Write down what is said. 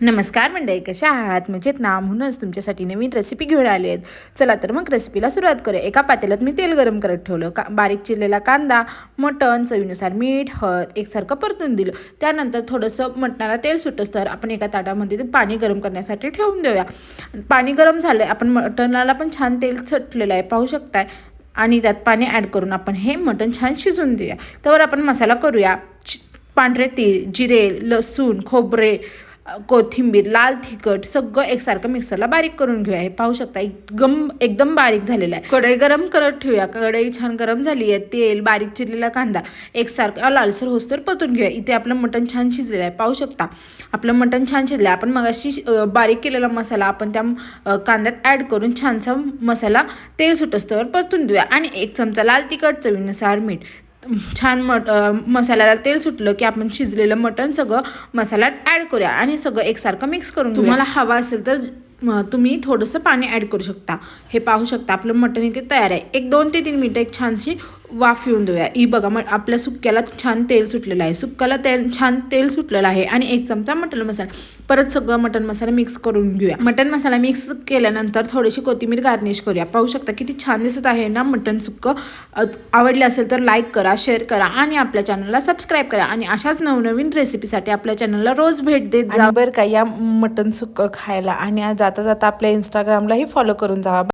नमस्कार मंडळी कशा आहात? म्हणजेच ना? म्हणूनच तुमच्यासाठी नवीन रेसिपी घेऊन आली आहेत. चला तर मग रेसिपीला सुरुवात करूया. एका पातेल्यात मी तेल गरम करत ठेवलं. का बारीक चिरलेला कांदा मटण चवीनुसार मीठ हळद एकसारखं परतून दिलं. त्यानंतर थोडंसं मटणाला तेल सुटस तर आपण एका ताटामध्ये ते पाणी गरम करण्यासाठी ठेवून देऊया. पाणी गरम झालं आपण मटणाला पण छान तेल छटलेलं आहे. पाहू शकताय. आणि त्यात पाणी ॲड करून आपण हे मटण छान शिजून देऊया. त्यावर आपण मसाला करूया. चि- पांढरे तीळ जिरे लसूण खोबरे कोथिंबीर लाल तिखट सगळं एकसारखं मिक्सरला बारीक करून घेऊया. हे पाहू शकता एकदम एकदम बारीक झालेलं आहे. कढई गरम करत ठेवूया. कढई छान गरम झाली आहे. तेल बारीक चिरलेला कांदा एकसारखा लालसर होस्तोर परतून घेऊया. इथे आपलं मटण छान शिजलेलं आहे. पाहू शकता आपलं मटण छान शिजलं आहे. आपण मगाशी बारीक केलेला मसाला आपण त्या कांद्यात ॲड करून छानसा मसाला तेल सुटस्तवर परतून देऊया. आणि एक चमचा लाल तिखट चवीनुसार मीठ. छान मट मसाल्याला तेल सुटलं की आपण शिजलेलं मटण सगळं मसाल्यात ॲड करूया आणि सगळं एकसारखं मिक्स करून तुम्हाला हवा असेल तर तुम्ही थोडंसं पाणी ॲड करू शकता. हे पाहू शकता आपलं मटण इथे तयार आहे. एक दोन ते तीन मिनटं एक छानशी वाफ येऊन देऊया. ही बघा मग आपल्या सुक्याला छान तेल सुटलेलं आहे. सुक्याला तेल छान तेल सुटलेलं आहे आणि एक चमचा मटण मसाला. परत सगळं मटण मसाला मिक्स करून घेऊया. मटण मसाला मिक्स केल्यानंतर थोडीशी कोथिंबीर गार्निश करूया. पाहू शकता किती छान दिसत आहे ना मटण सुक्कं. आवडले असेल तर लाईक करा शेअर करा आणि आपल्या चॅनलला सबस्क्राईब करा. आणि अशाच नवनवीन रेसिपीसाठी आपल्या चॅनलला रोज भेट देत जा. बरं का या मटण सुक्कं खायला आणि जाता जाता आपल्या इंस्टाग्रामलाही फॉलो करून जावा.